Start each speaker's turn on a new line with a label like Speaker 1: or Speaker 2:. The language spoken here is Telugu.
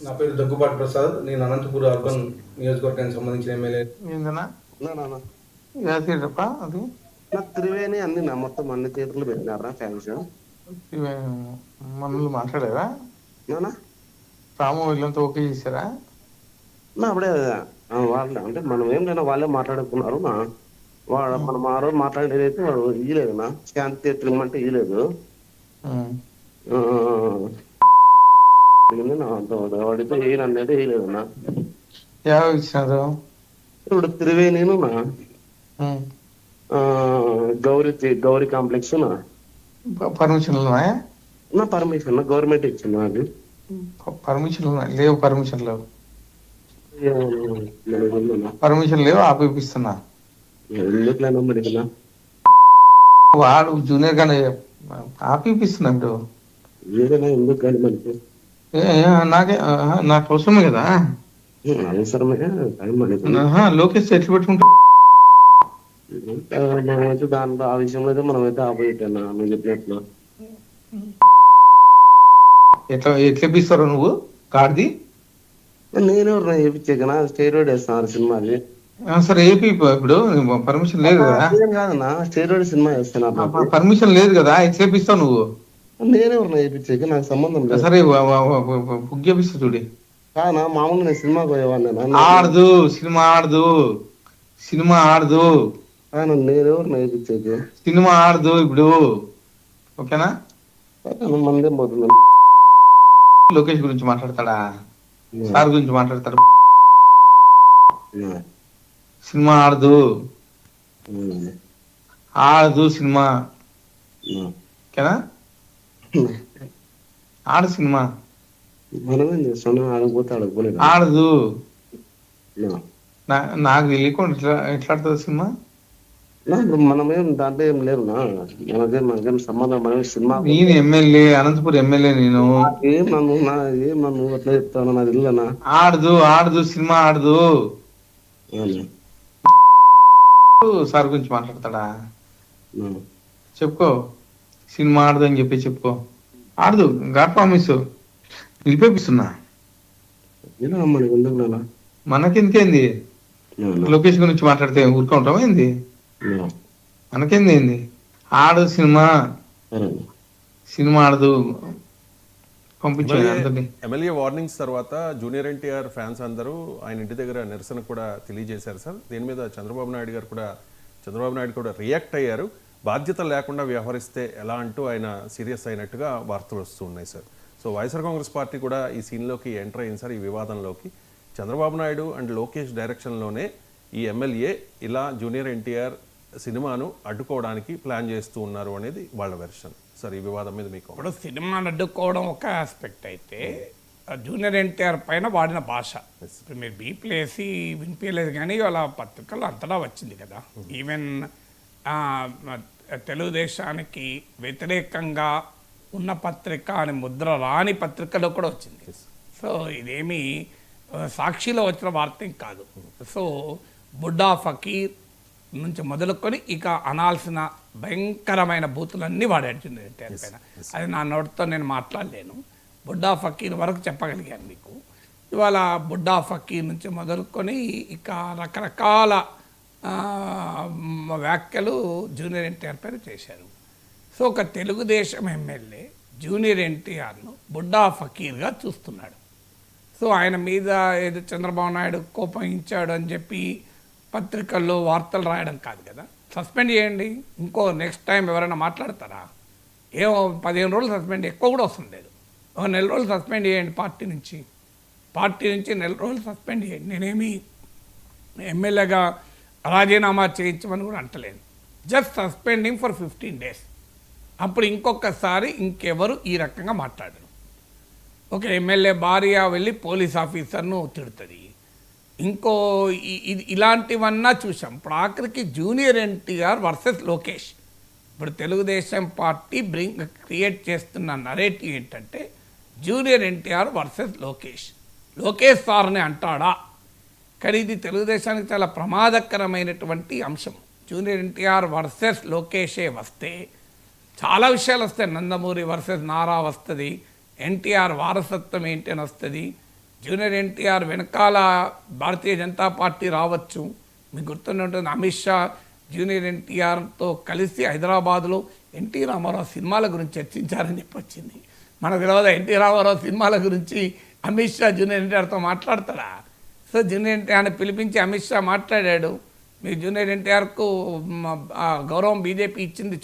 Speaker 1: నా పేరు దగ్గుబాటి ప్రసాద్. నేను అనంతపురం అర్బన్ నియోజకవర్గానికి సంబంధించిన ఎమ్మెల్యే.
Speaker 2: ఏందన్నా?
Speaker 3: నా నా, నా.
Speaker 2: ఏదప్ప అది?
Speaker 3: నా త్రివేణి అన్ని నా మొత్తం అన్ని థియేటర్లు పెట్టినారా ఫ్యాన్స్?
Speaker 2: ఇవే మనల్ని మాట్లాడారా
Speaker 3: నానా
Speaker 2: రాము వీళ్ళంతా ఓకే చేశారా?
Speaker 3: నా అప్పుడే ఆ, వాళ్ళు అంటే మనం ఏం లేదా వాళ్ళే మాట్లాడుకున్నారు నా. వాడు మనం ఆ రోజు మాట్లాడేది అయితే వాడు ఇయ్యలేదు నా. శాంతి థియేటర్ ఇమ్మంటే ఇయ్యలేదు. ఆ, అడిగింది నా అంత వాడు. వాడితో వేయను అనేది వేయలేదు నా
Speaker 2: యాభై ఇచ్చినారు
Speaker 3: ఇప్పుడు త్రివేణిను గౌరీ గౌరీ కాంప్లెక్స్ నా
Speaker 2: ప- పర్మిషన్లు ఉన్నాయా
Speaker 3: నా పర్మిషన్ గవర్నమెంట్ ఇచ్చింది నాకు
Speaker 2: ప- పర్మిషన్లు ఉన్నాయి లేవు పర్మిషన్ లేవు. పర్మిషన్ లేవు ఆపిపిస్తున్నా
Speaker 3: ఎందుకులేనా మరి నా
Speaker 2: వాడు జూనియర్ గానే ఆపిపిస్తున్నాడు
Speaker 3: ఏదైనా ఎందుకు కానీ మనకి
Speaker 2: నాకే నాకు అవసరమే కదా? లోకేష్ ఎట్లు పెట్టుకుంటా
Speaker 3: మనమైతే దాంట్లో ఆ విషయంలో అయితే మనమైతే ఆపోజిట్ అన్న నువ్వు చెప్పినట్లు
Speaker 2: ఎట్లా ఎట్లా ఇప్పిస్తారో నువ్వు? కార్ది?
Speaker 3: నేనెవరు చేయించాకనా స్టేరోడ్ వేస్తాను సినిమాది
Speaker 2: సరే ఏపీ ఇప్పుడు పర్మిషన్ లేదు కదా?
Speaker 3: కాదన్నా స్టేరోడ్ సినిమా వేస్తాను అప్పుడు
Speaker 2: పర్మిషన్ లేదు కదా ఎట్లా ఇప్పిస్తావు నువ్వు?
Speaker 3: నేనెవరు వేయించాక నాకు సంబంధం లేదు
Speaker 2: సరే చేపిస్తా చూడి
Speaker 3: కానా మామూలుగా నేను సినిమాకి పోయేవాడిని
Speaker 2: ఆడదు సినిమా ఆడదు సినిమా ఆడదు
Speaker 3: నేనెవరు వేయించాక
Speaker 2: సినిమా ఆడదు ఇప్పుడు ఓకేనా
Speaker 3: మందేం పోతుంది
Speaker 2: లోకేష్ గురించి మాట్లాడతాడా సార్ గురించి మాట్లాడతాడు సినిమా ఆడదు ఆడదు సినిమా ఓకేనా ఆడు సినిమా.
Speaker 3: మనమేం చేస్తాను ఆడకపోతే ఆడకపోలేదు
Speaker 2: ఆడదు. నాకు తెలియకుండా ఎట్లా ఎట్లా ఆడుతుంది సినిమా?
Speaker 3: మనమేం దాంట్లో ఏం లేదు మనకేం మనకేం సంబంధం సినిమా
Speaker 2: నేను ఎమ్మెల్యే అనంతపురం ఎమ్మెల్యే నేను.
Speaker 3: ఏం నన్ను నా ఏం నన్ను అట్లా చెప్తాను నాకు తెలియనా
Speaker 2: ఆడదు ఆడదు సినిమా ఆడదు. సార్ గురించి మాట్లాడతాడా? చెప్పుకో. సినిమా ఆడదు అని చెప్పి చెప్పుకో. ఆడదు గాడ్ ప్రామిస్. నిలిపేపిస్తున్నా. మనకెందుకేంది? లోకేష్ గురించి మాట్లాడితే ఊరుకుంటావా ఏంది? మనకేంది ఏంది? ఆడదు సినిమా. సినిమా ఆడదు.
Speaker 4: ఎమ్మెల్యే వార్నింగ్స్ తర్వాత జూనియర్ ఎన్టీఆర్ ఫ్యాన్స్ అందరూ ఆయన ఇంటి దగ్గర నిరసన కూడా తెలియజేశారు సార్. దీని మీద చంద్రబాబు నాయుడు గారు కూడా చంద్రబాబు నాయుడు కూడా రియాక్ట్ అయ్యారు. బాధ్యత లేకుండా వ్యవహరిస్తే ఎలా అంటూ ఆయన సీరియస్ అయినట్టుగా వార్తలు వస్తూ ఉన్నాయి sir. So YSR Congress party కూడా ఈ సీన్లోకి ఎంటర్ అయింది సార్ ఈ వివాదంలోకి. చంద్రబాబు నాయుడు అండ్ లోకేష్ డైరెక్షన్లోనే ఈ ఎమ్మెల్యే ఇలా జూనియర్ ఎన్టీఆర్ సినిమాను అడ్డుకోవడానికి ప్లాన్ చేస్తూ ఉన్నారు అనేది వాళ్ళ వెర్షన్. సార్ ఈ వివాదం మీద మీకు
Speaker 5: ఇప్పుడు సినిమాను అడ్డుకోవడం ఒక ఆస్పెక్ట్ అయితే జూనియర్ ఎన్టీఆర్ పైన వాడిన భాష. ఇప్పుడు మీరు బీప్లు వేసి వినిపించలేదు కానీ వాళ్ళ పత్రికల్లో అంతటా వచ్చింది కదా. ఈవెన్ ఆ, తెలుగుదేశానికి వ్యతిరేకంగా ఉన్న పత్రిక అని ముద్ర రాని పత్రికలో కూడా వచ్చింది. సో ఇదేమి సాక్షిలో వచ్చిన వార్త ఏం కాదు. సో బుడ్డా ఫకీర్ నుంచి మొదలుకొని ఇక అనాల్సిన భయంకరమైన బూతులన్నీ ఎన్టీఆర్ పైన. అది నా నోటితో నేను మాట్లాడలేను. బుడ్డా ఫకీర్ వరకు చెప్పగలిగాను మీకు. ఇవాళ బుడ్డా ఫకీర్ నుంచి మొదలుకొని ఇక రకరకాల వ్యాఖ్యలు జూనియర్ ఎన్టీఆర్ పైన చేశారు. సో ఒక తెలుగుదేశం ఎమ్మెల్యే జూనియర్ ఎన్టీఆర్ను బుడ్డా ఫకీర్గా చూస్తున్నాడు. సో ఆయన మీద ఏదో చంద్రబాబు నాయుడు కోపగించాడు అని చెప్పి పత్రికల్లో వార్తలు రాయడం కాదు కదా. సస్పెండ్ చేయండి ఇంకో నెక్స్ట్ టైం ఎవరైనా మాట్లాడతారా? ఏమో పదిహేను రోజులు సస్పెండ్ ఎక్కువ కూడా వస్తుంది లేదు. ఒక నెల రోజులు సస్పెండ్ చేయండి పార్టీ నుంచి. పార్టీ నుంచి నెల రోజులు సస్పెండ్ చేయండి. నేనేమి ఎమ్మెల్యేగా రాజీనామా చేయించమని కూడా అంటలేను just suspending for fifteen days అప్పుడు ఇంకొకసారి ఇంకెవరు ఈ రకంగా మాట్లాడరు. ఒక ఎమ్మెల్యే భార్య వెళ్ళి పోలీస్ ఆఫీసర్ను తిడుతుంది. ఇంకో ఇది ఇలాంటివన్నా చూసాం ఇప్పుడు ఆఖరికి జూనియర్ ఎన్టీఆర్ వర్సెస్ లోకేష్. ఇప్పుడు తెలుగుదేశం పార్టీ బ్రింగ్ క్రియేట్ చేస్తున్న నరేటివ్ ఏంటంటే జూనియర్ ఎన్టీఆర్ వర్సెస్ లోకేష్. లోకేష్ సార్ని అంటాడా? కానీ ఇది తెలుగుదేశానికి చాలా ప్రమాదకరమైనటువంటి అంశం. జూనియర్ ఎన్టీఆర్ వర్సెస్ లోకేషే వస్తే చాలా విషయాలు వస్తాయి. నందమూరి వర్సెస్ నారా వస్తుంది ఎన్టీఆర్ వారసత్వం ఏంటి అని వస్తుంది జూనియర్ ఎన్టీఆర్ వెనకాల భారతీయ జనతా పార్టీ రావచ్చు. మీకు గుర్తుండే ఉంటుంది అమిత్ షా జూనియర్ ఎన్టీఆర్తో కలిసి హైదరాబాద్లో ఎన్టీ రామారావు సినిమాల గురించి చర్చించారని చెప్పి వచ్చింది. మనకు తెలియదు ఎన్టీ రామారావు సినిమాల గురించి అమిత్ షా జూనియర్ ఎన్టీఆర్తో మాట్లాడతాడా? సో జూనియర్ ఎన్టీఆర్ పిలిపించి అమిత్ షా మాట్లాడాడు. మీ జూనియర్ ఎన్టీఆర్కు ఆ గౌరవం బీజేపీ ఇచ్చింది చూ-